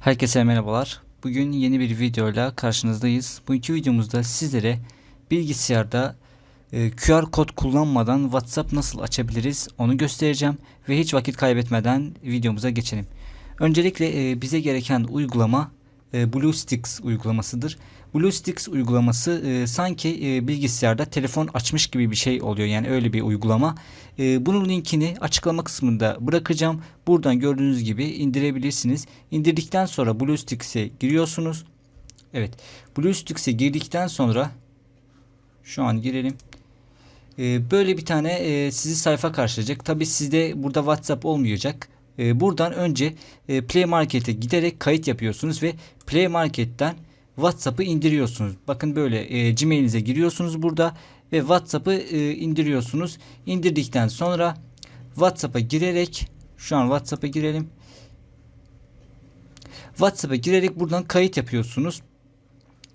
Herkese merhabalar. Bugün yeni bir videoyla karşınızdayız. Bugünkü videomuzda sizlere bilgisayarda e, QR kod kullanmadan WhatsApp nasıl açabiliriz onu göstereceğim ve hiç vakit kaybetmeden videomuza geçelim. Öncelikle e, bize gereken uygulama e, BlueStacks uygulamasıdır. BlueStacks uygulaması e, sanki e, bilgisayarda telefon açmış gibi bir şey oluyor. Yani öyle bir uygulama. E, bunun linkini açıklama kısmında bırakacağım. Buradan gördüğünüz gibi indirebilirsiniz. İndirdikten sonra BlueSticks'e giriyorsunuz. Evet. BlueSticks'e girdikten sonra şu an girelim. E, böyle bir tane e, sizi sayfa karşılayacak. Tabi sizde burada WhatsApp olmayacak. E, buradan önce e, Play Market'e giderek kayıt yapıyorsunuz ve Play Market'ten WhatsApp'ı indiriyorsunuz. Bakın böyle e, Gmail'inize giriyorsunuz burada ve WhatsApp'ı e, indiriyorsunuz. İndirdikten sonra WhatsApp'a girerek şu an WhatsApp'a girelim. WhatsApp'a girerek buradan kayıt yapıyorsunuz.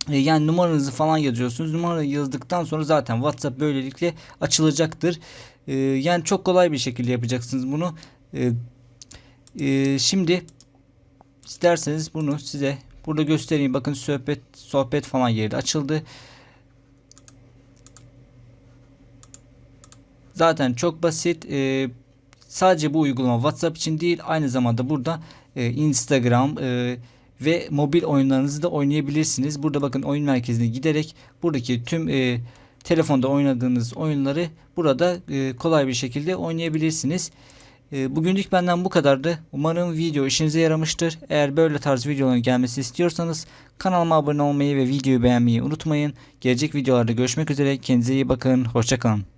E, Yani numaranızı falan yazıyorsunuz. Numarayı yazdıktan sonra zaten WhatsApp böylelikle açılacaktır. Yani çok kolay bir şekilde yapacaksınız bunu. E, e, Şimdi isterseniz bunu size burada göstereyim. Bakın sohbet sohbet falan yeri açıldı. Zaten çok basit. E, sadece bu uygulama WhatsApp için değil aynı zamanda burada e, Instagram e, ve mobil oyunlarınızı da oynayabilirsiniz. Burada bakın oyun merkezine giderek buradaki tüm e, telefonda oynadığınız oyunları burada e, kolay bir şekilde oynayabilirsiniz. E, bugünlük benden bu kadardı. Umarım video işinize yaramıştır. Eğer böyle tarz videoların gelmesi istiyorsanız kanalıma abone olmayı ve videoyu beğenmeyi unutmayın. Gelecek videolarda görüşmek üzere. Kendinize iyi bakın. Hoşçakalın.